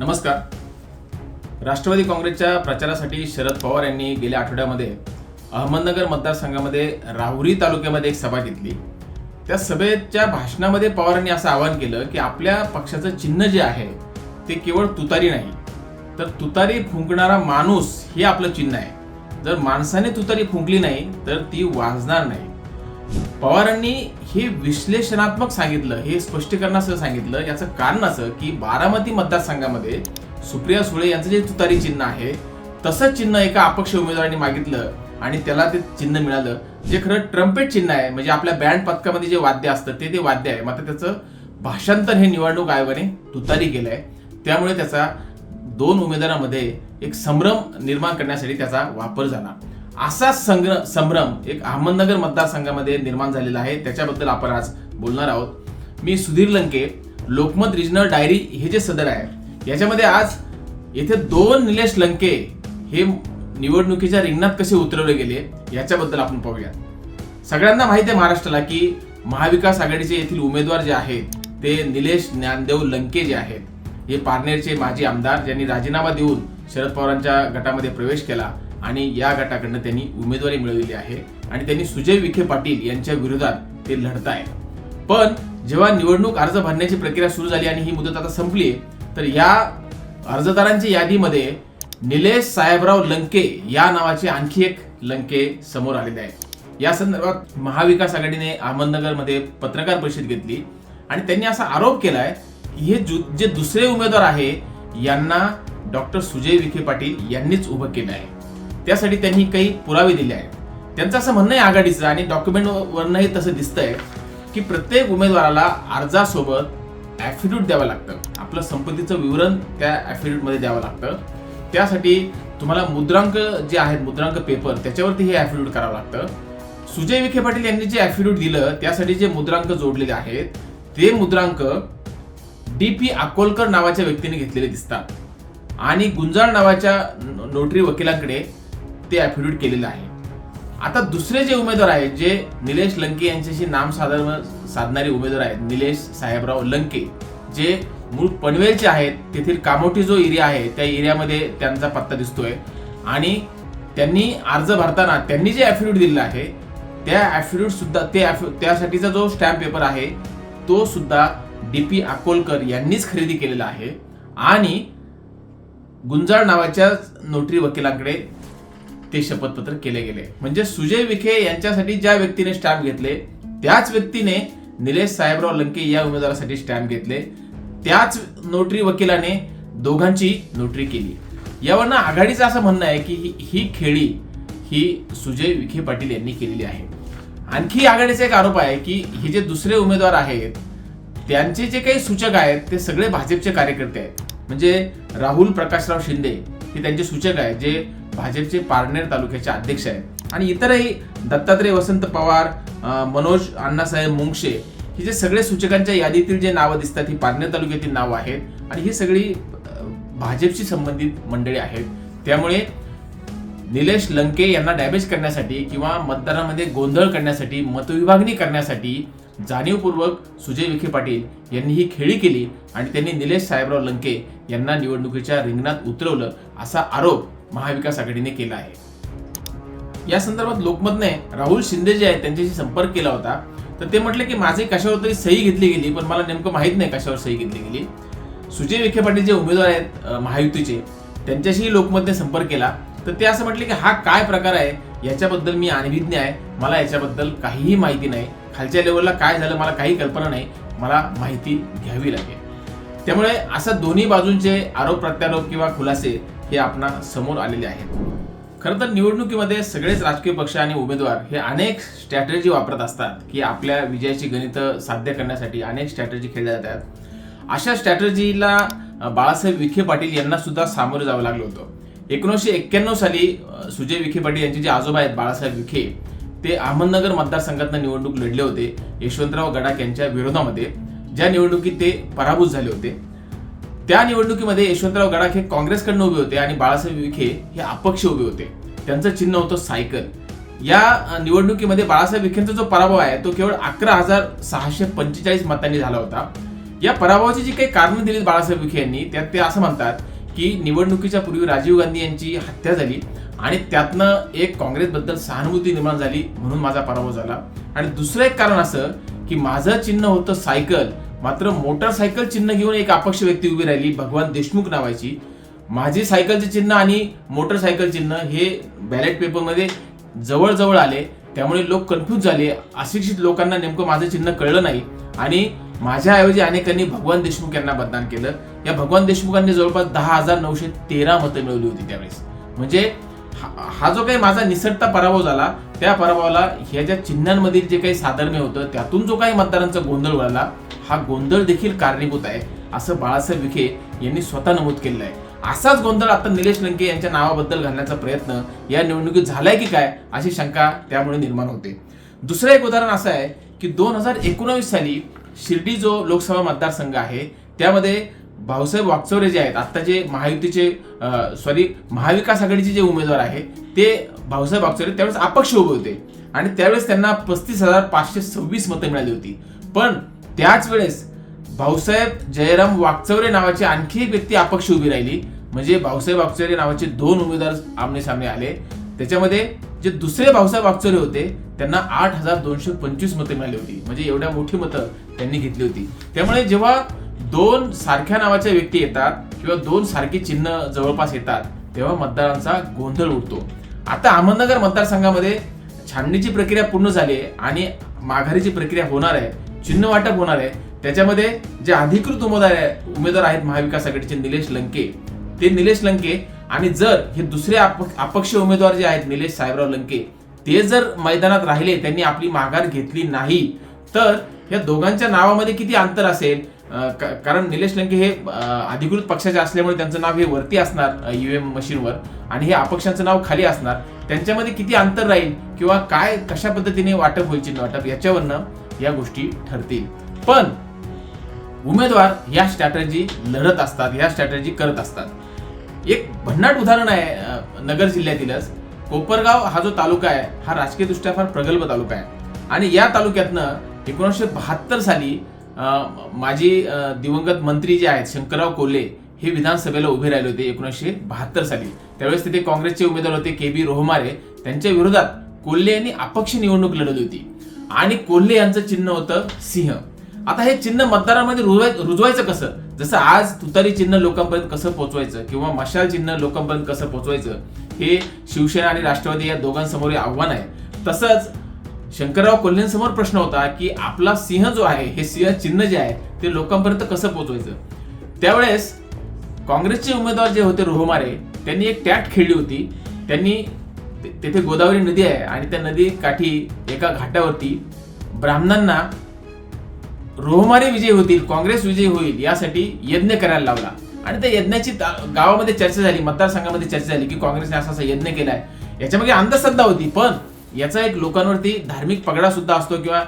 नमस्कार. राष्ट्रवादी काँग्रेसच्या प्रचारासाठी शरद पवार यांनी गेल्या आठवड्यामध्ये अहमदनगर मतदारसंघामध्ये राहुरी तालुक्यामध्ये एक सभा घेतली. त्या सभेच्या भाषणामध्ये पवारांनी असं आवाहन केलं की आपल्या पक्षाचं चिन्ह जे आहे ते केवळ तुतारी नाही. तर तुतारी फुंकणारा माणूस हे आपलं चिन्ह आहे. जर माणसाने तुतारी फुंकली नाही तर ती वाजणार नाही. पवारांनी हे विश्लेषणात्मक सांगितलं हे स्पष्टीकरणासह सांगितलं. याचं कारण असं की बारामती मतदारसंघामध्ये सुप्रिया सुळे यांचं जे तुतारी चिन्ह आहे तसंच चिन्ह एका अपक्ष उमेदवारांनी मागितलं आणि त्याला ते चिन्ह मिळालं. जे खरं ट्रम्पेट चिन्ह आहे म्हणजे आपल्या बँड पथकामध्ये जे वाद्य असतं ते ते वाद्य आहे. मात्र त्याचं भाषांतर हे निवडणूक आयोगाने तुतारी केलंय. त्यामुळे त्याचा दोन उमेदवारांमध्ये एक संभ्रम निर्माण करण्यासाठी त्याचा वापर झाला. असा संग्र संभ्रम एक अहमदनगर मतदारसंघामध्ये निर्माण झालेला आहे. त्याच्याबद्दल आपण आज बोलणार आहोत. मी सुधीर लंके लोकमत रिजनल डायरी हे जे सदर आहे याच्यामध्ये आज येथे दोन निलेश लंके हे निवडणुकीच्या रिंगणात कसे उतरवले गेले याच्याबद्दल आपण पाहूया सगळ्यांना माहिती आहे महाराष्ट्राला की महाविकास आघाडीचे येथील उमेदवार जे आहेत ते निलेश ज्ञानदेव लंके जे आहेत. हे पारनेरचे माजी आमदार ज्यांनी राजीनामा देऊन शरद पवारांच्या गटामध्ये प्रवेश केला आणि या गटाकडनं त्यांनी उमेदवारी मिळवलेली आहे आणि त्यांनी सुजय विखे पाटील यांच्या विरोधात ते लढत आहे पण जेव्हा निवडणूक अर्ज भरण्याची प्रक्रिया सुरू झाली आणि ही मुदत आता संपली तर या अर्जदारांच्या यादीमध्ये निलेश साहेबराव लंके या नावाचे आणखी एक लंके समोर आलेले आहे या संदर्भात महाविकास आघाडीने अहमदनगरमध्ये पत्रकार परिषद घेतली आणि त्यांनी असा आरोप केलाय की हे जे दुसरे उमेदवार आहे यांना डॉक्टर सुजय विखे पाटील यांनीच उभं केलं आहे त्यासाठी त्यांनी काही पुरावे दिले आहेत. त्यांचं असं म्हणणं आहे आघाडीचं आणि डॉक्युमेंटवरनंही तसं दिसतंय की प्रत्येक उमेदवाराला अर्जासोबत ॲफिडेविट द्यावं लागतं. आपलं संपत्तीचं विवरण त्या ॲफिड्यूटमध्ये द्यावं लागतं. त्यासाठी तुम्हाला मुद्रांक जे आहेत मुद्रांक पेपर त्याच्यावरती हे ॲफिडेविट करावं लागतं. सुजय विखे पाटील यांनी जे ॲफिडेविट दिलं त्यासाठी जे मुद्रांक जोडलेले आहेत ते मुद्रांक डी पी अकोलकर नावाच्या व्यक्तीने घेतलेले दिसतात. आणि गुंजाळ नावाच्या नोटरी वकिलांकडे ते ॲफिडेविट केलेलं आहे. आता दुसरे जे उमेदवार आहेत जे निलेश लंके यांच्याशी नाम साधन साधणारे उमेदवार आहेत निलेश साहेबराव लंके जे मूळ पनवेलचे आहेत तेथील कामोठी जो एरिया आहे त्या एरियामध्ये त्यांचा पत्ता दिसतोय. आणि त्यांनी अर्ज भरताना त्यांनी जे ॲफिडेविट दिलेलं आहे त्या ॲफिडेविट सुद्धा ते त्यासाठीचा जो स्टॅम्प पेपर आहे तो सुद्धा डी पी अकोलकर यांनीच खरेदी केलेला आहे. आणि गुंजाळ नावाच्या नोटरी वकिलांकडे ते शपथपत्र केले गेले. म्हणजे सुजय विखे यांच्यासाठी ज्या व्यक्तीने स्टॅम्प घेतले त्याच व्यक्तीने निलेश साहेबराव लंके या उमेदवारासाठी स्टॅम्प घेतले. त्याच नोटरी वकिलाने दोघांची नोटरी केली. यावरनं आघाडीचं असं म्हणणं आहे की ही- खेळी ही सुजय विखे पाटील यांनी केलेली आहे. आणखी आघाडीचा एक आरोप आहे की हे जे दुसरे उमेदवार आहेत त्यांचे जे काही सूचक आहेत ते सगळे भाजपचे कार्यकर्ते आहेत. म्हणजे राहुल प्रकाशराव शिंदे हे त्यांचे सूचक आहेत जे भाजपचे पारनेर तालुक्याचे अध्यक्ष आहेत. आणि इतरही दत्तात्रय वसंत पवार मनोज अण्णासाहेब मुंगशे ही जे सगळे सूचकांच्या यादीतील जे नावं दिसतात ही पारनेर तालुक्यातील नावं आहेत. आणि ही सगळी भाजपशी संबंधित मंडळी आहेत. त्यामुळे निलेश लंके यांना डॅमेज करण्यासाठी किंवा मतदारांमध्ये गोंधळ करण्यासाठी मतविभागणी करण्यासाठी जाणीवपूर्वक सुजय विखे पाटील यांनी ही खेळी केली आणि त्यांनी निलेश साहेबराव लंके यांना निवडणुकीच्या रिंगणात उतरवलं असा आरोप महाविकास आघाडीने केला आहे. या संदर्भात लोकमतने राहुल शिंदे जे आहेत त्यांच्याशी संपर्क केला होता. तर ते म्हटले की माझे कशावर तरी सही घेतली गेली पण मला नेमकं माहीत नाही कशावर सही घेतली गेली. सुजय विखे पाटील जे उमेदवार आहेत महायुतीचे त्यांच्याशी लोकमतने संपर्क केला. तर ते असं म्हटले की हा काय प्रकार आहे? याच्याबद्दल मी अनभिज्ञ आहे. मला याच्याबद्दल काहीही माहिती नाही. खालच्या लेवलला काय झालं मला काही कल्पना नाही. मला माहिती घ्यावी लागेल. त्यामुळे असं दोन्ही बाजूंचे आरोप प्रत्यारोप किंवा खुलासे हे आपणा समोर आलेले आहेत. खरं तर निवडणुकीमध्ये सगळेच राजकीय पक्ष आणि उमेदवार हे अनेक स्ट्रॅटर्जी वापरत असतात की आपल्या विजयाची गणितं साध्य करण्यासाठी अनेक स्ट्रॅटर्जी खेळल्या जातात. अशा स्ट्रॅटर्जीला बाळासाहेब विखे पाटील यांना सुद्धा सामोरं जावं लागलं होतं. एकोणीसशे एक्क्याण्णव साली सुजय विखे पाटील यांचे जे आजोबा आहेत बाळासाहेब विखे ते अहमदनगर मतदारसंघातनं निवडणूक लढले होते यशवंतराव गडाख यांच्या विरोधामध्ये. ज्या निवडणुकीत ते पराभूत झाले होते त्या निवडणुकीमध्ये यशवंतराव गडाख हे काँग्रेसकडनं उभे होते आणि बाळासाहेब विखे हे अपक्ष उभे होते. त्यांचं चिन्ह होतं सायकल. या निवडणुकीमध्ये बाळासाहेब विखेंचा जो पराभव आहे तो केवळ अकरा हजार सहाशे पंचेचाळीस मतांनी झाला होता. या पराभवाची जी काही कारणं दिलीत बाळासाहेब विखे यांनी त्यात ते असं म्हणतात की निवडणुकीच्या पूर्वी राजीव गांधी यांची हत्या झाली आणि त्यातनं एक काँग्रेसबद्दल सहानुभूती निर्माण झाली म्हणून माझा पराभव झाला. आणि दुसरं एक कारण असं की माझं चिन्ह होतं सायकल. मात्र मोटरसायकल चिन्ह घेऊन एक अपक्ष व्यक्ती उभी राहिली भगवान देशमुख नावाची. माझी सायकलचे चिन्ह आणि मोटरसायकल चिन्ह हे बॅलेट पेपरमध्ये जवळजवळ आले. त्यामुळे लोक कन्फ्यूज झाले. अशिक्षित लोकांना नेमकं माझं चिन्ह कळलं नाही. आणि माझ्याऐवजी अनेकांनी भगवान देशमुख यांना मतदान केलं. या भगवान देशमुखांनी जवळपास दहा हजार नऊशे तेरा मतं मिळवली होती त्यावेळेस. म्हणजे हा- हा जो काही माझा निसटता पराभव झाला त्या पराभवाला ह्या ज्या चिन्हांमधील जे काही साधर्म्य होतं त्यातून जो काही मतदारांचा गोंधळ उडाला हा गोंधळ देखील कारणीभूत आहे असं बाळासाहेब विखे यांनी स्वतः नमूद केलेलं आहे. असाच गोंधळ आता निलेश लंके यांच्या नावाबद्दल घालण्याचा प्रयत्न या निवडणुकीत झालाय की काय अशी शंका त्यामुळे निर्माण होते. दुसरं एक उदाहरण असं आहे की दोन हजार एकोणावीस साली शिर्डी जो लोकसभा मतदारसंघ आहे त्यामध्ये भाऊसाहेब वाकचौरे जे आहेत आता जे महायुतीचे सॉरी महाविकास आघाडीचे जे उमेदवार आहेत ते भाऊसाहेब वाकचौरे त्यावेळेस अपक्ष उभे होते. आणि त्यावेळेस त्यांना पस्तीस हजार पाचशे सव्वीस मतं मिळाली होती. पण त्याच वेळेस भाऊसाहेब जयराम वाकचौरे नावाची आणखी एक व्यक्ती अपक्ष उभी राहिली म्हणजे भाऊसाहेब वाकचौरे नावाचे दोन उमेदवार आमने सामने आले. त्याच्यामध्ये जे दुसरे भाऊसाहेब वाकचौरे होते त्यांना आठ हजार दोनशे पंचवीस मतं मिळाली होती. म्हणजे एवढ्या मोठी मतं त्यांनी घेतली होती. त्यामुळे जेव्हा दोन सारख्या नावाच्या व्यक्ती येतात किंवा दोन सारखी चिन्ह जवळपास येतात तेव्हा मतदारांचा गोंधळ उडतो. आता अहमदनगर मतदारसंघामध्ये छाननीची प्रक्रिया पूर्ण झाली आहे आणि माघारीची प्रक्रिया होणार आहे चिन्ह वाटप होणार आहे. त्याच्यामध्ये जे अधिकृत उमेदवार आहे उमेदवार आहेत महाविकास आघाडीचे निलेश लंके. ते निलेश लंके आणि जर हे दुसरे अपक्ष उमेदवार जे आहेत निलेश साहेबराव लंके ते जर मैदानात राहिले त्यांनी आपली माघार घेतली नाही तर या दोघांच्या नावामध्ये किती अंतर असेल? कारण निलेश लंके हे अधिकृत पक्षाचे असल्यामुळे त्यांचं नाव हे वरती असणार ईव्हीएम UM मशीनवर. आणि हे अपक्षांचं नाव खाली असणार. त्यांच्यामध्ये किती अंतर राहील? किंवा काय कशा पद्धतीने वाटप होईल चिन्ह वाटप? याच्यावरनं या गोष्टी ठरतील. पण उमेदवार या स्ट्रॅटर्जी लढत असतात या स्ट्रॅटर्जी करत असतात. एक भन्नाट उदाहरण आहे नगर जिल्ह्यातीलच. कोपरगाव हा जो तालुका आहे हा राजकीयदृष्ट्या फार प्रगल्भ तालुका आहे. आणि या तालुक्यातनं एकोणीसशे बहात्तर साली माझी माजी दिवंगत मंत्री जे आहेत शंकरराव कोल्हे हे विधानसभेला उभे राहिले होते एकोणीसशे बहात्तर साली. त्यावेळेस तिथे काँग्रेसचे उमेदवार होते के बी रोहमारे. त्यांच्या विरोधात कोल्हे यांनी अपक्ष निवडणूक लढवली होती. आणि कोल्हे यांचं चिन्ह होतं सिंह. आता हे चिन्ह मतदारांमध्ये रुजवाय रुजवायचं कसं? जसं आज तुतारी चिन्ह लोकांपर्यंत कसं पोहोचवायचं? किंवा मशाल चिन्ह लोकांपर्यंत कसं पोहोचवायचं? हे शिवसेना आणि राष्ट्रवादी या दोघांसमोर आव्हान आहे. तसंच शंकरराव कोल्हेंसमोर प्रश्न होता की आपला सिंह जो आहे हे सिंह चिन्ह जे आहे ते लोकांपर्यंत कसं पोहोचवायचं? त्यावेळेस काँग्रेसचे उमेदवार जे होते रोहमारे त्यांनी एक टॅट खेळली होती. त्यांनी तेथे गोदावरी नदी आहे आणि त्या नदी काठी एका घाटावरती ब्राह्मणांना रोहमारे विजय होतील काँग्रेस विजय होईल यासाठी यज्ञ करायला लावला. आणि त्या यज्ञाची गावामध्ये चर्चा झाली मतदारसंघामध्ये चर्चा झाली की काँग्रेसने असा असा यज्ञ केलाय. याच्यामध्ये अंधश्रद्धा होती पण याचा एक लोकांवरती धार्मिक पगडा सुद्धा असतो किंवा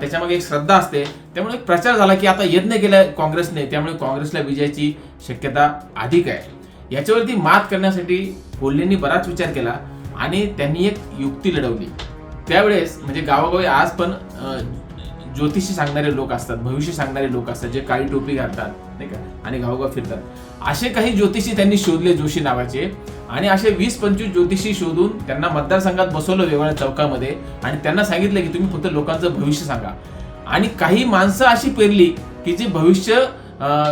त्याच्यामागे एक श्रद्धा असते. त्यामुळे एक प्रचार झाला की आता यज्ञ केलाय काँग्रेसने त्यामुळे काँग्रेसला विजयाची शक्यता अधिक आहे. याच्यावरती मात करण्यासाठी कोल्हेंनी बराच विचार केला आणि त्यांनी एक युक्ती लढवली. त्यावेळेस म्हणजे गावागावी आज पण ज्योतिषी सांगणारे लोक असतात भविष्य सांगणारे लोक असतात जे काळी टोपी घालतात नाही का? आणि गावगाव फिरतात. असे काही ज्योतिषी त्यांनी शोधले जोशी नावाचे. आणि असे वीस पंचवीस ज्योतिषी शोधून त्यांना मतदारसंघात बसवलं वेगवेगळ्या चौकामध्ये. आणि त्यांना सांगितलं की तुम्ही फक्त लोकांचं भविष्य सांगा. आणि काही माणसं अशी पेरली की जी भविष्य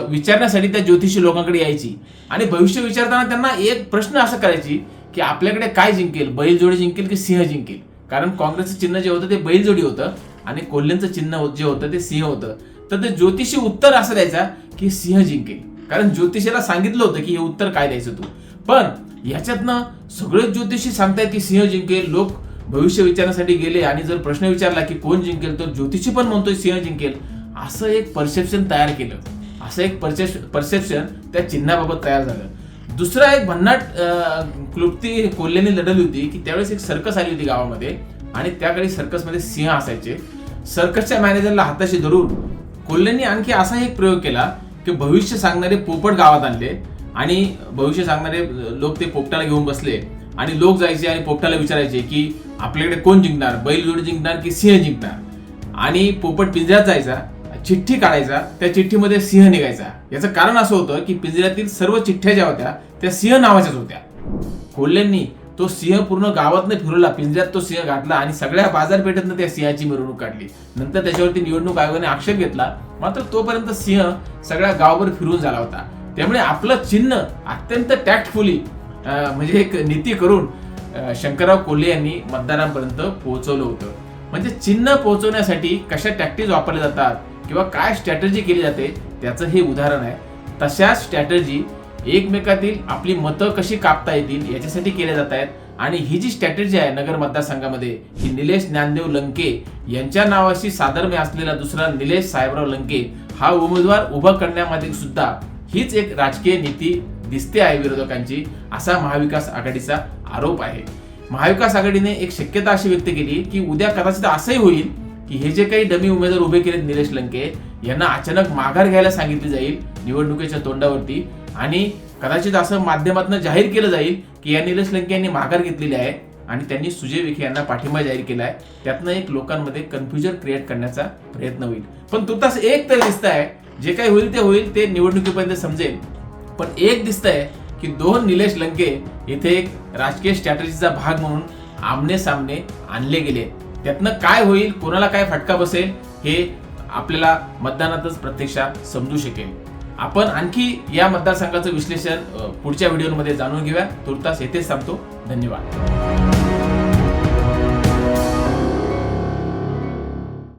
विचारण्यासाठी त्या ज्योतिषी लोकांकडे यायची. आणि भविष्य विचारताना त्यांना एक प्रश्न असं करायची की आपल्याकडे काय जिंकेल? बैलजोडी जिंकेल की सिंह जिंकेल? कारण काँग्रेसचं चिन्ह जे होतं ते बैलजोडी होतं आणि कोल्ह्यांचं चिन्ह जे होतं ते सिंह होतं. तर ते ज्योतिषी उत्तर असं द्यायचा की सिंह जिंकेल. कारण ज्योतिषीला सांगितलं होतं की हे उत्तर काय द्यायचं तू. पण याच्यातनं सगळेच ज्योतिषी सांगतायत की सिंह जिंकेल लोक भविष्य विचारण्यासाठी गेले आणि जर प्रश्न विचारला की कोण जिंकेल तर ज्योतिषी पण म्हणतोय सिंह जिंकेल. असं एक परसेप्शन तयार केलं. असं एक परसेप्शन त्या चिन्हाबाबत तयार झालं. दुसरा एक भन्नाट क्लुप्ती कोल्हेने लढली होती की त्यावेळेस एक सर्कस आली होती गावामध्ये आणि त्याकडे सर्कसमध्ये सिंह असायचे. सर्कसच्या मॅनेजरला हाताशी धरून कोल्हेंनी आणखी असा एक प्रयोग केला की भविष्य सांगणारे पोपट गावात आणले आणि भविष्य सांगणारे लोक ते पोपटाला घेऊन बसले आणि लोक जायचे आणि पोपटाला विचारायचे की आपल्याकडे कोण जिंकणार? बैलजोडी जिंकणार की सिंह जिंकणार? आणि पोपट पिंजऱ्यात जायचा चिठ्ठी काढायचा त्या चिठ्ठीमध्ये सिंह निघायचा. याचं कारण असं होतं की पिंजऱ्यातील सर्व चिठ्ठ्या ज्या होत्या त्या सिंह नावाच्याच होत्या. कोल्ह्यांनी तो सिंह पूर्ण गावातनं फिरवला पिंजऱ्यात तो सिंह घातला आणि सगळ्या बाजारपेठेतनं त्या सिंहाची मिरवणूक काढली. नंतर त्याच्यावरती निवडणूक आयोगाने आक्षेप घेतला. मात्र तोपर्यंत सिंह सगळ्या गावभर फिरून झाला होता. त्यामुळे आपलं चिन्ह अत्यंत टॅक्टफुली म्हणजे एक नीती करून शंकरराव कोल्हे यांनी मतदारांपर्यंत पोहोचवलं होतं. म्हणजे चिन्ह पोहोचवण्यासाठी कशा टॅक्टिक्स वापरल्या जातात किंवा काय स्ट्रॅटर्जी केली जाते त्याचं हे उदाहरण आहे. तशाच स्ट्रॅटर्जी एकमेकातील आपली मतं कशी कापता येतील याच्यासाठी केल्या जात आहेत. आणि ही जी स्ट्रॅटेजी आहे नगर मतदारसंघामध्ये ही निलेश ज्ञानदेव लंके यांच्या नावाशी साधर्म्य असलेला दुसरा निलेश साहेबराव लंके हा उमेदवार उभा करण्यामध्ये सुद्धा हीच एक राजकीय नीती दिसते आहे विरोधकांची असा महाविकास आघाडीचा आरोप आहे. महाविकास आघाडीने एक शक्यता अशी व्यक्त केली की उद्या कदाचित असंही होईल की हे जे काही डमी उमेदवार उभे केलेत निलेश लंके यांना अचानक माघार घ्यायला सांगितली जाईल निवडणुकीच्या तोंडावरती. आणि कदाचित असं माध्यमातून जाहीर केलं जाईल की या निलेश लंके यांनी माघार घेतलेली आहे आणि त्यांनी सुजय विखे यांना पाठिंबा जाहीर केला आहे. त्यातनं एक लोकांमध्ये कन्फ्युजन क्रिएट करण्याचा प्रयत्न होईल. पण तुर्तास एक तर दिसत आहे जे काही होईल ते होईल ते निवडणुकीपर्यंत समजेल. पण एक दिसतंय की दोन निलेश लंके येथे एक राजकीय स्ट्रॅटजीचा भाग म्हणून आमने सामने आणले गेले त्यातनं काय होईल कोणाला काय फटका बसेल हे आपल्याला मतदानातच प्रत्यक्षात समजू शकेल. आपण आणखी या मतदारसंघाचं विश्लेषण पुढच्या व्हिडिओमध्ये जाणून घेऊया. तुर्तास येथेच सांगतो धन्यवाद.